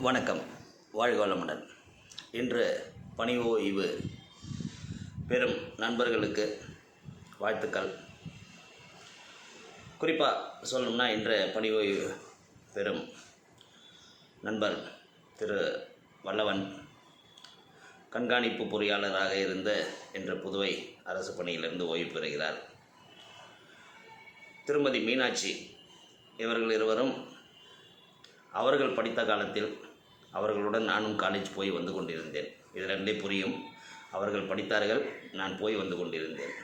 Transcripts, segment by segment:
வணக்கம். வாழ்க வளமுடன். இன்று பணி ஓய்வு பெறும் நண்பர்களுக்கு வாழ்த்துக்கள். குறிப்பாக சொல்லணும்னா இன்று பணி ஓய்வு பெறும் நண்பர் திரு வல்லவன் கண்காணிப்பு பொறியாளராக இருந்து இன்று புதுவை அரசு பணியிலிருந்து ஓய்வு பெறுகிறார். திருமதி மீனாட்சி இவர்கள் இருவரும் அவர்கள் படித்த காலத்தில் அவர்களுடன் நானும் காலேஜ் போய் வந்து கொண்டிருந்தேன். இது ரெண்டே புரியும். அவர்கள் படித்தார்கள் நான் போய் வந்து கொண்டிருந்தேன்.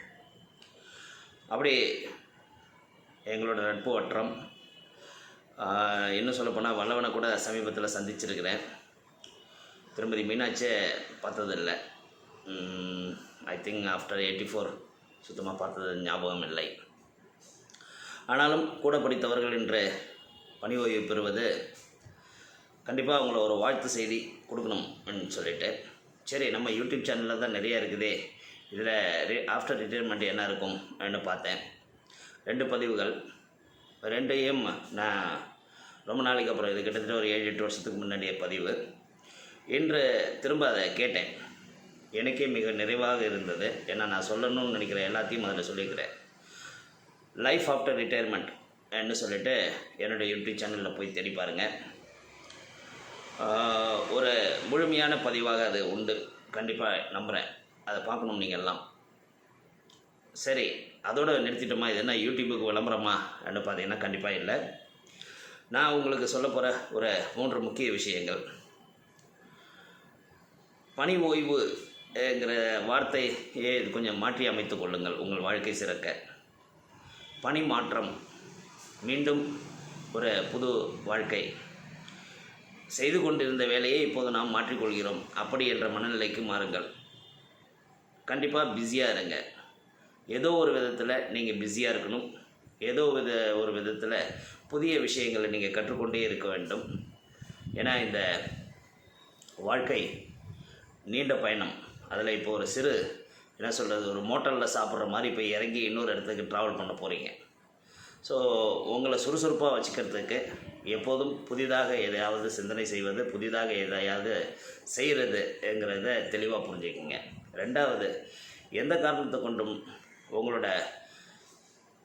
அப்படி எங்களோட நட்பு வட்டம் இன்னும் சொல்லப்போனால் வல்லவனை கூட சமீபத்தில் சந்திச்சிருக்கிறேன். திருமதி மீனாட்சியை பார்த்ததில்லை. I think after eighty four சுத்தமாக பார்த்தது ஞாபகம் இல்லை. ஆனாலும் கூட படித்தவர்கள் இன்று பணி ஓய்வு பெறுவது கண்டிப்பாக அவங்கள ஒரு வாழ்த்து செய்தி கொடுக்கணும் அப்படின்னு சொல்லிட்டு. சரி நம்ம யூடியூப் சேனலில் தான் நிறையா இருக்குது. இதில் ரி ஆஃப்டர் ரிட்டைர்மெண்ட் என்ன இருக்கும் அப்படின்னு பார்த்தேன். ரெண்டு பதிவுகள். ரெண்டையும் நான் ரொம்ப நாளைக்கு அப்புறம் இது கிட்டத்தட்ட ஒரு ஏழு எட்டு வருஷத்துக்கு முன்னாடிய பதிவு. இன்று திரும்ப அதை கேட்டேன். எனக்கே மிக நிறைவாக இருந்தது. ஏன்னா நான் சொல்லணும்னு நினைக்கிற எல்லாத்தையும் அதில் சொல்லியிருக்கிறேன். லைஃப் ஆஃப்டர் ரிட்டையர்மெண்ட் ன்னு சொல்லிட்டு என்னுடைய யூடியூப் சேனலில் போய் தேடி பாருங்கள் ஒரு முழுமையான பதிவாக அது உண்டு. கண்டிப்பாக நம்புகிறேன் அதை பார்க்கணும் நீங்கள் எல்லாம். சரி அதோடு நிறுத்திட்டோமா? இது என்ன யூடியூபுக்கு விளம்பரமான்னு பார்த்தீங்கன்னா கண்டிப்பாக இல்லை. நான் உங்களுக்கு சொல்ல போகிற ஒரு மூன்று முக்கிய விஷயங்கள். பணி ஓய்வுங்கிற வார்த்தையை கொஞ்சம் மாற்றி அமைத்து கொள்ளுங்கள். உங்கள் வாழ்க்கை சிறக்க. பணி மாற்றம் மீண்டும் ஒரு புது வாழ்க்கை. செய்து கொண்டிருந்த வேலையை இப்போது நாம் மாற்றிக்கொள்கிறோம். அப்படி என்ற மனநிலைக்கு மாறுங்கள். கண்டிப்பாக பிஸியாக இருங்க. ஏதோ ஒரு விதத்தில் நீங்கள் பிஸியாக இருக்கணும். ஏதோ வித ஒரு விதத்தில் புதிய விஷயங்களை நீங்கள் கற்றுக்கொண்டே இருக்க வேண்டும். ஏன்னா இந்த வாழ்க்கை நீண்ட பயணம். அதில் இப்போ ஒரு சிறு என்ன சொல்கிறது ஒரு மோட்டரில் சாப்பிட்ற மாதிரி இப்போ இறங்கி இன்னொரு இடத்துக்கு ட்ராவல் பண்ண போகிறீங்க ஸோ உங்களை சுறுசுறுப்பாக வச்சுக்கிறதுக்கு எப்போதும் புதிதாக எதையாவது சிந்தனை செய்வது புதிதாக எதையாவது செய்கிறதுங்கிறத தெளிவாக புரிஞ்சுக்கோங்க. ரெண்டாவது எந்த காரணத்தை கொண்டும் உங்களோட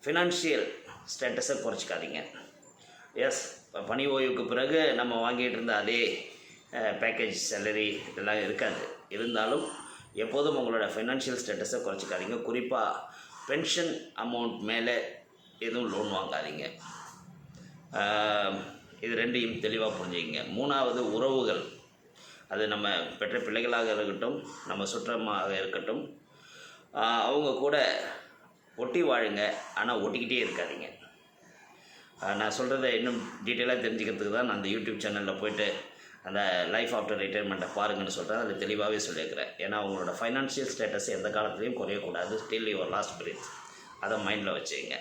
ஃபினான்ஷியல் ஸ்டேட்டஸை குறைச்சிக்காதீங்க. எஸ் பணி ஓய்வுக்கு பிறகு நம்ம வாங்கிட்டு இருந்த அதே பேக்கேஜ் சேலரி இதெல்லாம் இருக்காது. இருந்தாலும் எப்போதும் உங்களோட ஃபைனான்ஷியல் ஸ்டேட்டஸை குறைச்சிக்காதீங்க. குறிப்பாக பென்ஷன் அமௌண்ட் மேலே எதுவும் லோன் வாங்காதீங்க. இது ரெண்டையும் தெளிவாக புரிஞ்சுக்கிங்க. மூணாவது உறவுகள். அது நம்ம பெற்ற பிள்ளைகளாக இருக்கட்டும் நம்ம சுற்றமாக இருக்கட்டும் அவங்க கூட ஒட்டி வாழுங்க ஆனால் ஒட்டிக்கிட்டே இருக்காதீங்க. நான் சொல்கிறத இன்னும் டீட்டெயிலாக தெரிஞ்சுக்கிறதுக்கு தான் நான் அந்த யூடியூப் சேனலில் போயிட்டு அந்த லைஃப் ஆஃப்டர் ரிட்டைர்மெண்ட்டை பாருங்கன்னு சொல்கிறேன் அது தெளிவாகவே சொல்லியிருக்கிறேன். ஏன்னா அவங்களோட ஃபைனான்ஷியல் ஸ்டேட்டஸ் எந்த காலத்துலேயும் குறையக்கூடாது. ஸ்டில் யுவர் லாஸ்ட் பிரீத் அதை மைண்டில் வச்சுங்க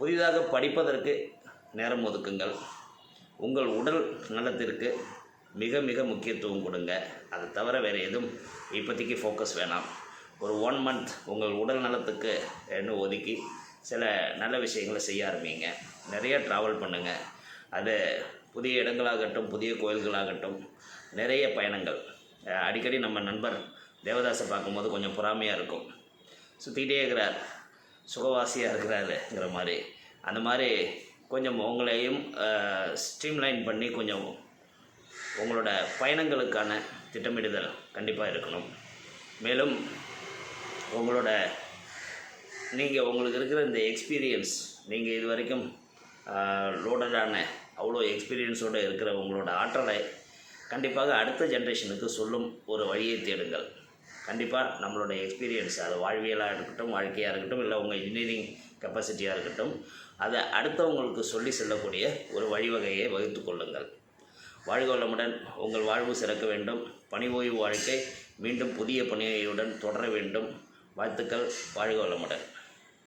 புதிதாக படிப்பதற்கு நேரம் ஒதுக்குங்கள். உங்கள் உடல் நலத்திற்கு மிக மிக முக்கியத்துவம் கொடுங்க. அதை தவிர வேறு எதுவும் இப்போதைக்கு ஃபோக்கஸ் வேணாம். ஒரு ஒன் மந்த் உங்கள் உடல் நலத்துக்கு என்ன ஒதுக்கி சில நல்ல விஷயங்களை செய்ய ஆரம்பிங்க. நிறைய ட்ராவல் பண்ணுங்கள் அது புதிய இடங்களாகட்டும் புதிய கோயில்களாகட்டும் நிறைய பயணங்கள். அடிக்கடி நம்ம நண்பர் தேவதாசை பார்க்கும்போது கொஞ்சம் பொறாமையாக இருக்கும். சுற்றிக்கிட்டே இருக்கிறார். சுகவாசியாக இருக்கிறாருங்கிற மாதிரி. அந்த மாதிரி கொஞ்சம் உங்களையும் ஸ்ட்ரீம்லைன் பண்ணி கொஞ்சம் உங்களோட பயணங்களுக்கான திட்டமிடுதல் கண்டிப்பாக இருக்கணும். மேலும் உங்களோட நீங்கள் உங்களுக்கு இருக்கிற இந்த எக்ஸ்பீரியன்ஸ் நீங்கள் இது வரைக்கும் லோடடான அவ்வளோ எக்ஸ்பீரியன்ஸோடு இருக்கிற உங்களோட ஆற்றலை கண்டிப்பாக அடுத்த ஜென்ரேஷனுக்கு சொல்லும் ஒரு வழியை தேடுங்கள். கண்டிப்பாக நம்மளோட எக்ஸ்பீரியன்ஸ் அது வாழ்வியலாக இருக்கட்டும் வாழ்க்கையாக இருக்கட்டும் இல்லை உங்கள் இன்ஜினியரிங் கெப்பாசிட்டியாக இருக்கட்டும் அதை அடுத்தவங்களுக்கு சொல்லி செல்லக்கூடிய ஒரு வழிவகையை வகுத்து கொள்ளுங்கள். வாழ்க வளமுடன் உங்கள் வாழ்வு சிறக்க வேண்டும். பணி ஓய்வு வாழ்க்கை மீண்டும் புதிய பணியுடன் தொடர வேண்டும். வாழ்த்துக்கள் வாழ்க வளமுடன்.